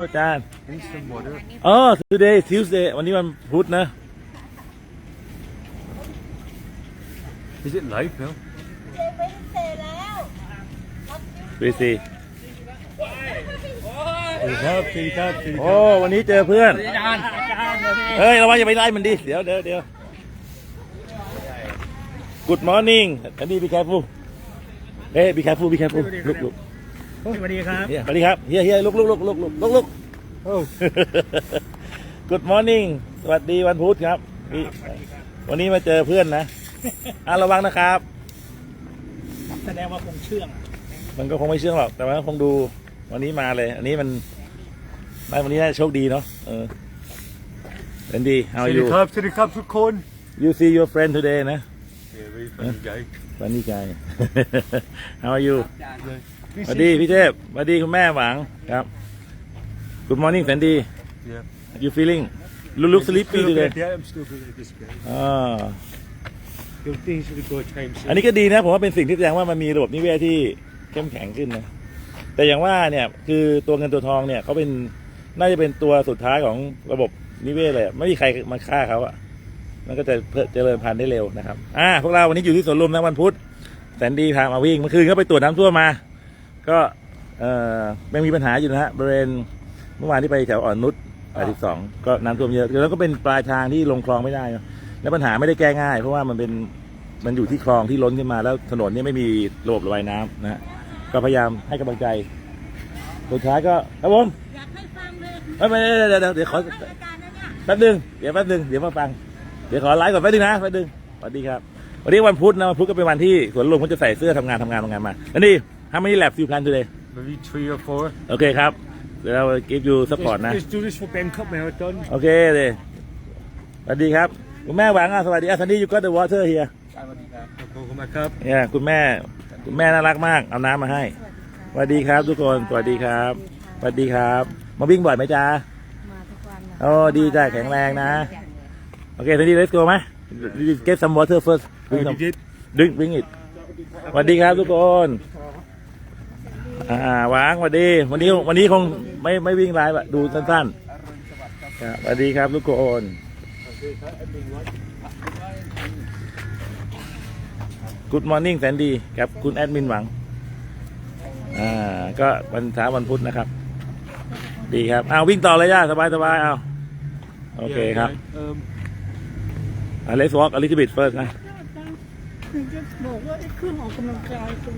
อาจารย์ Instant water. อ๋อ today Tuesday วันนี้วันพุธนะ Is it live now? วีซีครับสวัสดีครับสวัสดีโอ้ วันนี้เจอเพื่อน เฮ้ย ระวังอย่าไปไล่มันดิ เดี๋ยวเดี๋ยวเดี๋ยว Good morning อันนี้ be careful เฮ้ย be careful be careful ลุกลุก สวัสดีครับเฮียสวัสดีครับเฮียเฮียลุกลุกลุกลุกลุกลุกลุกโอ้ Good morning สวัสดีวันพุธครับนี่วันนี้มาเจอเพื่อนนะอะระวังนะครับ แสดงว่าคงเชื่องมันก็คงไม่เชื่องหรอก แต่ว่าคงดูวันนี้มาเลย อันนี้มันได้วันนี้น่าจะโชคดีเนาะเออเป็นดีส how วัส are ดี you ครับสวัสดีครับทุกคน you see your friend today นะ Yeah very funny guy วันนี้ใจ how are you สวัสดีพี่เทพสวัสดีคุณแม่หวังครับ good morning แสนดี Yeah you feeling look look sleepy Still a today bit, Yeah I'm still a bit like this guy อ่า Good things to go time อันนี้ก็ดีนะผมว่าเป็นสิ่งที่แสดงว่ามันมีระบบนิเวศที่เข้มแข็งขึ้นนะแต่อย่างว่าเนี่ยคือตัวเงินตัวทองเนี่ยเขาเป็นน่าจะเป็นตัวสุดท้ายของระบบนิเวศเลยอะไม่มีใครมาฆ่าเขาอะมันก็จะเจริญพันธุ์ได้เร็วนะครับ อ่าพวกเราวันนี้อยู่ที่สวนลุมนะวันพุธแสนดีพามาวิ่งเมื่อคืนก็ไปตรวจน้ำท่วมมา ก็เอ่อยังมีปัญหาอยู่นะฮะบริเวณเมื่อวานที่ไปแถวอ่อนนุช82ก็น้ำท่วมเยอะแล้วก็เป็นปลายทางที่ลงคลองไม่ได้นะแล้วปัญหาไม่ได้แก้ง่าย เพราะว่ามันเป็นมันอยู่ที่คลองที่ล้นขึ้นมาแล้วถนนเนี่ยไม่มีระบบระบายน้ำนะฮะก็พยายามให้กำลังใจสุดท้ายก็ครับผมอยากให้ฟังเลยไม่ไม่เดี๋ยวเดี๋ยวเดี๋ยวเดี๋ยวขอแป๊บหนึงเดี๋ยวแป๊บหนึงเดี๋ยวมาฟังเดี๋ยวขอไลฟ์ก่อนแป๊บหนึงนะแป๊บหนึงสวัสดีครับวันนี้วันพุธนะวันพุธก็เป็นวันที่สวนลุมเขาจะใส่เสื้อทำงานทำงานทำงานมาแล้วนี่ ทำไม่ได้แลบซิลแพลน today Maybe three or four โอเคครับเดี๋ยวเรา give you support นะ Let's, let's do this for Bangkok Marathon โอเคเลยสวัสดีครับคุณแม่หวังอะสวัสดีอะซันนี่ยูก็เดอะวอเตอร์เฮียขอบคุณมากครับเนี่ยคุณแม่คุณแม่น่ารักมากเอาน้ำมาให้สวัสดีครับทุกคนสวัสดีครับสวัสดีครับ มาวิ่งบ่อยไหมจ๊ะมาทุกวันนะโอ้ดีจ้ะแข็งแรงนะ โอเคซันนี่ let's go ไหม get some water first bring some did drink bring it สวัสดีครับทุกคน อ่าวางสวัสดี วันนี้วันนี้คงไม่ไม่วิ่งไลฟ์อะดูสั้นๆครับสวัสดีครับทุกคน Good morning แสนดีครับคุณแอดมินหวัง อ่า ก็วันเช้าวันพุธนะครับ ดีครับอ้าววิ่งต่อเลยย่าสบายสบายเอาโอเคครับ Yeah, um, อ่า let's walk a little bit first นะ ถึงจะบอกว่าไอ้เครื่องออกกำลังกายเป็น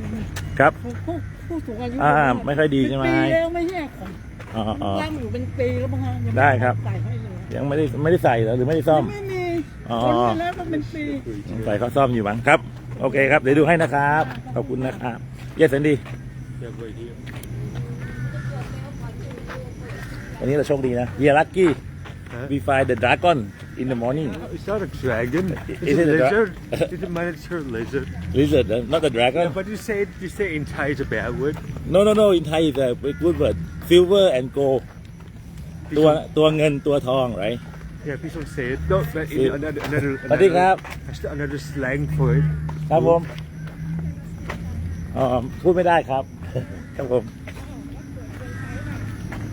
ครับของผู้ผู้สูงอายุอ่าไม่ค่อยดีใช่ไหมเป็นปีแล้วไม่ใช่ของอ๋ออ๋อ ร่างอยู่เป็นปีแล้วมั้งฮะยังม่ได้ครับ ใส่ให้เลยยังไม่ได้ไม่ได้ใส่เหรอหรือไม่ได้ซ่อม ไม่มีอ๋อ คนไปแล้วก็เป็นปีใส่เขาซ่อมอยู่มั้งครับ โอเคครับ เดี๋ยวดูให้นะครับ ขอบคุณนะครับ เยสแสนดี yeah, wait here. วันนี้เราโชคดีนะ we are lucky Huh? we find the dragon in the morning. Oh, is that a dragon. It's Is it a dra- lizard. it's a miniature lizard. Lizard, uh, not a dragon. Yeah, but you say you say in Thai is a bad word. No, no, no. In Thai, it's a good word. Silver and gold. ตัวตัวเงินตัวทอง right Yeah, please don't say it. No, but in another another สวัสดีครับ the another slang for it. ครับผมเอ่อพูดไม่ได้ครับ ครับผม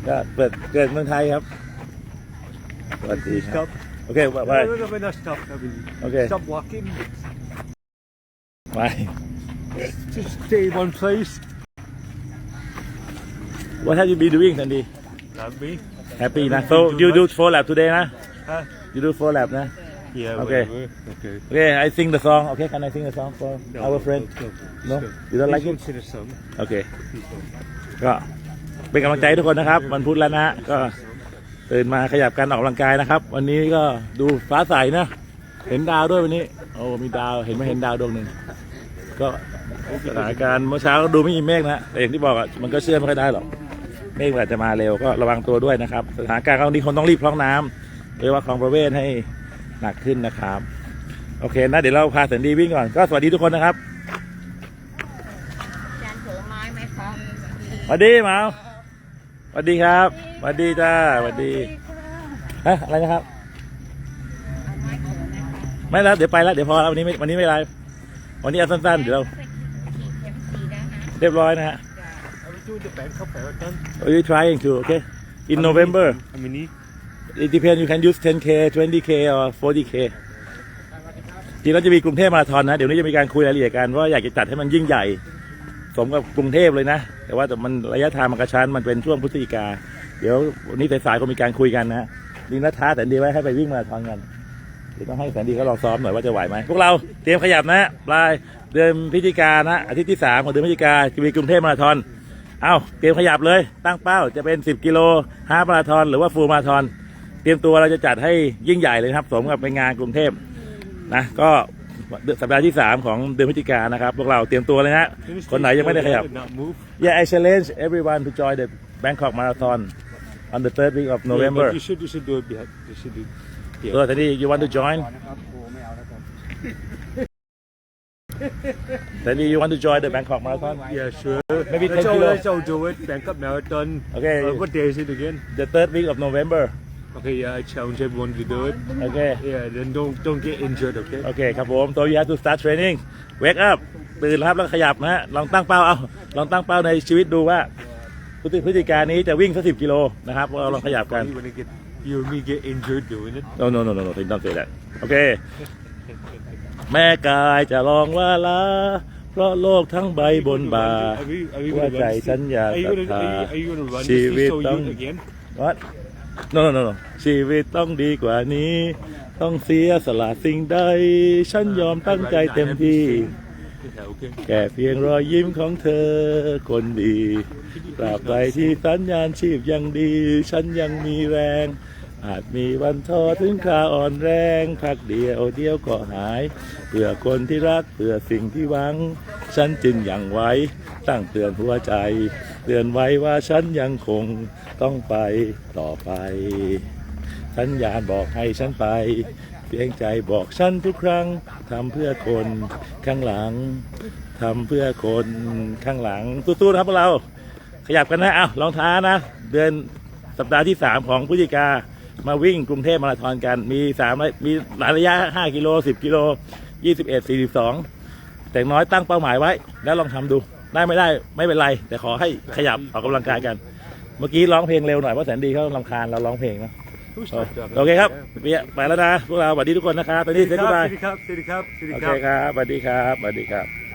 ก็เปิดเกิดเมืองไทยครับสวัสดี um, Please ครับ stop โอเคบาย No, no, no, no, no, stop. I mean, Okay. Stop walking. บาย Just stay in one place. What have you been doing Sandy Not me. Happy นะ so you do four lap today นะ Huh? you do four lap นะ Yeah. Okay. Whatever. Okay. Okay I sing the song Okay can I sing the song for No, our no, friend no, No? no. You don't like Please it? sing a song. โอเค Please don't. ก็เป็นกำลังใจให้ทุกคนนะครับ วันพุธแล้วนะฮะก็ ตื่นมาขยับการออกกำลังกายนะครับ วันนี้ก็ดูฟ้าใสนะ เห็นดาวด้วยวันนี้ โอ้มีดาวเห็นไหมเห็นดาวดวงหนึ่งก็สถานการณ์เมื่อเช้าก็ดูไม่มีเมฆนะแต่อย่างที่บอกอะมันก็เชื่อไม่ค่อยได้หรอกเมฆมันอาจจะมาเร็วก็ระวังตัวด้วยนะครับ สถานการณ์ครั้งนี้คนต้องรีบพร่องน้ำโดยเฉพาะคลองประเวศให้หนักขึ้นนะครับ โอเคนะเดี๋ยวเราพาแสนดีวิ่งก่อนก็สวัสดีทุกคนนะครับจานถือไม้ไหมครับสวัสดีหมาสวัสดีครับ สวัสดีจ้าสวัสดีฮะอะไรนะครับเอาไม้ถือไหมครับ ไม่แล้วเดี๋ยวไปแล้วเดี๋ยวพอแล้ววันนี้ไม่วันนี้ไม่ไลฟ์วันนี้เอาสั้นๆเดี๋ยวเราเข็มสีแล้วนะเรียบร้อยนะฮะ Are we doing the Bangkok Marathon? Are you trying to okay in November How many? it depends you can use 10k 20k or 40k ทีนั้นจะมีกรุงเทพมาราธอนนะ เดี๋ยวนี้จะมีการคุยรายละเอียดกันว่าอยากจะจัดให้มันยิ่งใหญ่ สมกับกรุงเทพเลยนะ แต่ว่าแต่มันระยะทางมันกระชั้นมันเป็นช่วงพฤศจิกา เดี๋ยววันนี้สายๆก็มีการคุยกันนะนี่นัดท้าแสนดีไว้ให้ไปวิ่งมาราธอนกันเดี๋ยวต้องให้แสนดีเขาลองซ้อมหน่อยว่าจะไหวไหมพวกเราเตรียมขยับนะปลายเดือนพฤศจิกานะอาทิตย์ที่สามของเดือนพฤศจิกาจะมีกรุงเทพมาราธอนเอาเตรียมขยับเลย ตั้งเป้าจะเป็น 10 กิโลฮาล์ฟมาราธอนหรือว่าฟูลมาราธอน เตรียมตัวเราจะจัดให้ยิ่งใหญ่เลยนะครับสมกับเป็นงานกรุงเทพนะก็สัปดาห์ที่ 3 ของเดือนพฤศจิกายนนะครับ พวกเราเตรียมตัวเลยนะคนไหนยังไม่ได้ขยับ Not move. Yeah I challenge everyone to join the Bangkok Marathon on the third week of Yeah, November but you should you should do it behind. You should do. Yeah. so ทีนี้ you want to join ทีนี้ you want to join the Bangkok Marathon Yeah, sure. Maybe let's 10 all, kilo. let's all do it. Bangkok Marathon. Okay. Uh, what day is it again? the third week of November Okay, yeah, I challenge everyone to do it. okay Yeah, then don't don't get injured. Okay. โอเคครับผม so you have to start training wake up ตื่นครับแล้วขยับนะฮะลองตั้งเป้าเอาลองตั้งเป้าในชีวิตดูว่า พฤศจิพฤศจิกายนนี้จะวิ่งสักสิบกิโลนะครับเราลองขยับกัน Funny when I get you and me get injured doing it. no no no no no don't say that โอเค แม่กายจะลองว่าลาเพราะโลกทั้งใบบนบ่า Are we, are we ว่า gonna ใจ run? ฉันอยาก Are you ศรัท gonna ธา are you, are you gonna run ชี this วิต so ต้อง youth again? what no no no no ชีวิตต้องดีกว่านี้ ต้องเสียสละสิ่งใด ฉันยอมตั้งใจเต็มที่ Yeah, okay. แค่เพียงรอยยิ้มของเธอคนดีตราบใดที่สัญญาณชีพยังดี ฉันยังมีแรง อาจมีวันท้อถึงคราอ่อนแรงพักเดียวเดียวก็หายเพื่อคนที่รักเพื่อสิ่งที่หวัง ฉันจึงยังไว้ตั้งเตือนหัวใจ เตือนไว้ว่าฉันยังคงต้องไปต่อไป สัญญาณบอกให้ฉันไป เพียงใจบอกฉันทุกครั้งทำเพื่อคนข้างหลังทำเพื่อคนข้างหลังสู้ๆนะครับพวกเรา ขยับกันนะเอาลองท้านะ เดือนสัปดาห์ที่ 3 ของพฤศจิกามาวิ่งกรุงเทพมาราธอนกัน มีสามมีหลายระยะ 5 กิโล 10 กิโล 21 42 แต่น้อยตั้งเป้าหมายไว้ แล้วลองทำดูได้ไม่ได้ไม่เป็นไร แต่ขอให้ขยับออกกำลังกายกัน เมื่อกี้ร้องเพลงเร็วหน่อยเพราะแสนดีเขาลำคาญเราร้องเพลงนะ โอ that? โอเคครับเปียไปแล้วนะพวกเราสวัสดีทุกคนนะครับตอนนี้เซ็ต City บาย Cup, City Cup, City โอ Cup. เคครับสวัสดีครับสวัสดีครับ